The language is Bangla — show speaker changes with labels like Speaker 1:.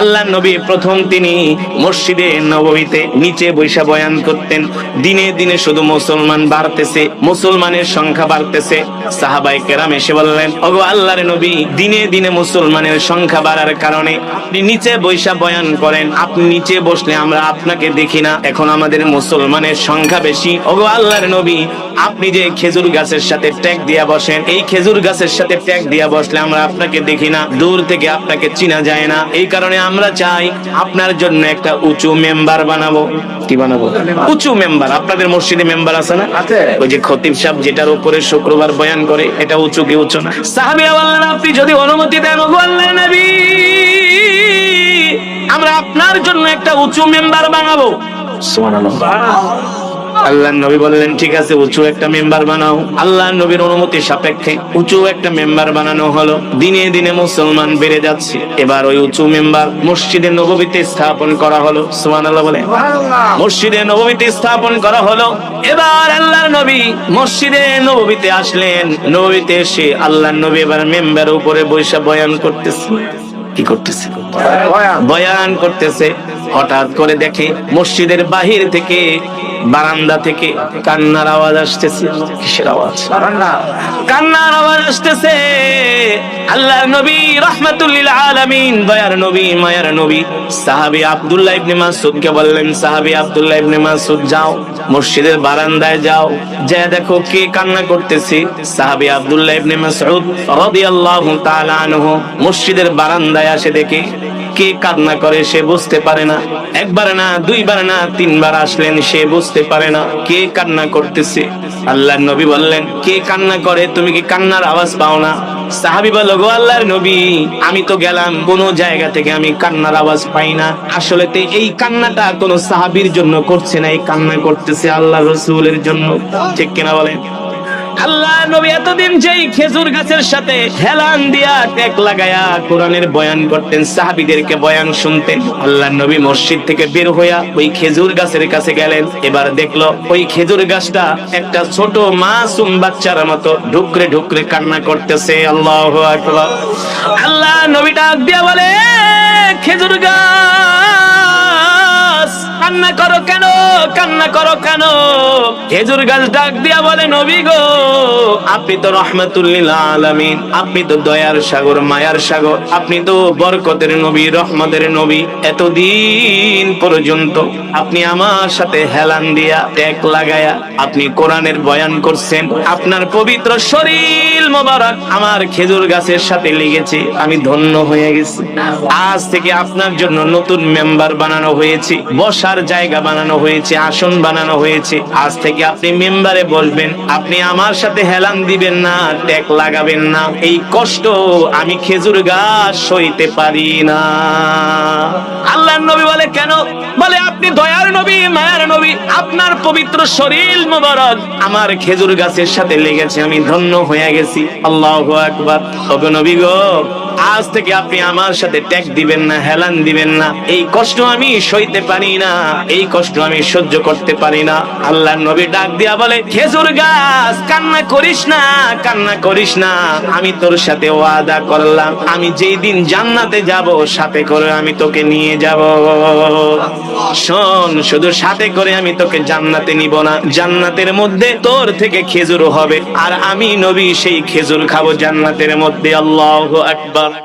Speaker 1: আল্লাহ নবী প্রথম তিনি মসজিদে নববীতে নিচে বৈশা বয়ান করতেন। দিনে দিনে শুধু মুসলমান বাড়তেছে, মুসলমানের সংখ্যা বাড়তেছে। সাহাবাই কেরাম এসে বললেন, ওগো আল্লাহর নবী, দিনে দিনে মুসলমানের সংখ্যা বাড়ার কারণে আপনি নিচে বৈশা বয়ান করেন, আপনি নিচে বসলে আমরা আপনাকে দেখি না। এখন আমাদের মুসলমানের সংখ্যা বেশি। ওগো আল্লাহর নবী, আপনি যে খেজুর গাছের সাথে ট্যাগ দিয়া বসেন, এই খেজুর গাছের সাথে ট্যাগ দিয়া বসলে আমরা আপনাকে দেখি না। দূর থেকে আপনাকে চিনা যায় না। এই কারণে আমরা চাই আপনার জন্য একটা উঁচু মেম্বার বানাবো। কি বানাবো? উঁচু মেম্বার আপনাদের মসজিদে মেম্বার আছে না। ওই যে খতিব সাহেব যেটার উপরে শুক্রবার বয়ান করে এটা উঁচু কি উঁচু না? সাহাবিয়া বললেন আপনি যদি অনুমতি দেন ওগো আল্লাহর নবী আমরা আপনার জন্য একটা উঁচু মেম্বার বানাবো। আল্লাহ নবী বললেন ঠিক আছে উঁচু একটা মেম্বার বানাও। আল্লাহ নবীর অনুমতি সাপেক্ষে উঁচু একটা মেম্বার বানানো হলো। দিনে দিনে মুসলমান বেড়ে যাচ্ছে। এবার ওই উঁচু মেম্বার মসজিদে নববীতে স্থাপন করা হলো। সুবহানাল্লাহ বলে মসজিদে নববীতে স্থাপন করা হলো। এবার আল্লাহর নবী মসজিদে নববীতে আসলেন। নববীতে এসে আল্লাহর নবী এবার মেম্বার উপরে বৈশা বয়ান করতেছে। কি করতেছে? বয়ান করতেছে। হঠাৎ করে দেখে মসজিদের বাহির থেকে বারান্দা থেকে কান্নার আওয়াজ আসতেছে। কিসের আওয়াজ? কান্নার আওয়াজ আসতেছে। আল্লাহর নবী, রাহমাতুল্লিল আলামিন, দয়ার নবী, মায়ার নবী। সাহাবী আব্দুল্লাহ ইবনে মাসউদ কে বললেন, সাহাবী আব্দুল্লাহ ইবনে মাসউদ, যাও, মসজিদের বারান্দায় যাও। যা দেখো কে কান্না করতেছে। সাহাবী আব্দুল্লাহ ইবনে মাসউদ রাদিয়াল্লাহু তাআলা আনহু মসজিদের বারান্দায় আসে দেখে কে কান্না করে সে বুঝতে পারে না। একবার না, দুইবার না, তিনবার আসলেন সে বুঝতে পারে না কে কান্না করতেছে। আল্লাহর নবী বললেন, কে কান্না করে? তুমি কি কান্নার আওয়াজ পাও না? সাহাবি বলল, গো আল্লাহর নবী, আমি তো গেলাম, কোন জায়গা থেকে আমি কান্নার আওয়াজ পাই না। আসলে এই কান্নাটা কোন সাহাবীর জন্য করছে না, এই কান্না করতেছে আল্লাহ রসুলের জন্য। ঠিক কিনা বলেন? আল্লাহ নবী এতদিন যেই খেজুর গাছের সাথে হেলান দিয়া টেক লাগায়া কোরআনের বয়ান করতেন, সাহাবিদেরকে বয়ান শুনতেন। আল্লাহ নবী মসজিদ থেকে বের হইয়া ওই খেজুর গাছের কাছে গেলেন, এবার দেখল ওই খেজুর গাছটা একটা ছোট মাসুম বাচ্চার মতো ঢুকরে ঢুকরে কান্না করতেছে। আল্লাহ আল্লাহ নবী ডাক দিয়া বলে, খেজুর গাছ কান্না করো কেন? কান্না করো কেন? খেজুর গাছ ডাক দিয়া বলে, নবী গো, আপনি তো রহমাতুল্লিল আলামিন। আপনি তো দয়ার সাগর, মায়ার সাগর। আপনি তো বরকতের নবী, রহমতের নবী। এতদিন পর্যন্ত আপনি আমার সাথে হেলান দিয়া ট্যাগ লাগায়া আপনি কোরআনের বয়ান করছেন। আপনার পবিত্র শরীর মোবারক আমার খেজুর গাছের সাথে লেগেছে। আমি ধন্য হয়ে গেছি। আজ থেকে আপনার জন্য নতুন মেম্বার বানানো হয়েছে। বসার জায়গা বানানো হয়েছে, আসন বানানো হয়েছে। আজ থেকে আপনি মেম্বারে বসবেন, আপনি আমার সাথে হেলান দিবেন না, ট্যাগ লাগাবেন না। এই কষ্ট আমি খেজুর গাছ সইতে পারি না। আল্লাহ নবী বলে, কেন? বলে, আপনি দয়ার নবী, মায়ার নবী, আপনার পবিত্র শরীর মোবারক। আমার খেজুর গাছের সাথে লেগেছে, আমি ধন্য হয়ে গেছি। আল্লাহ আকবার। ওগো নবী গো আজ থেকে আপনি আমার সাথে ট্যাগ দিবেন না, হেলান দিবেন না। এই কষ্ট আমি সইতে পারি না, এই কষ্ট আমি সহ্য করতে পারি না। আল্লাহ নবী ডাক দিয়া বলে, খেজুর গাছ, কান্না করিস না, কান্না করিস না। আমি তোর সাথে ওয়াদা করলাম, আমি যেই দিন জান্নাতে যাব, সাথে করে আমি তোকে নিয়ে যাব। শোন, শুধু সাথে করে আমি তোকে জান্নাতে নিব না, জান্নাতের মধ্যে তোর থেকে খেজুর হবে। আর আমি নবী, সেই খেজুর খাব জান্নাতের মধ্যে, আল্লাহ আকবার। தான்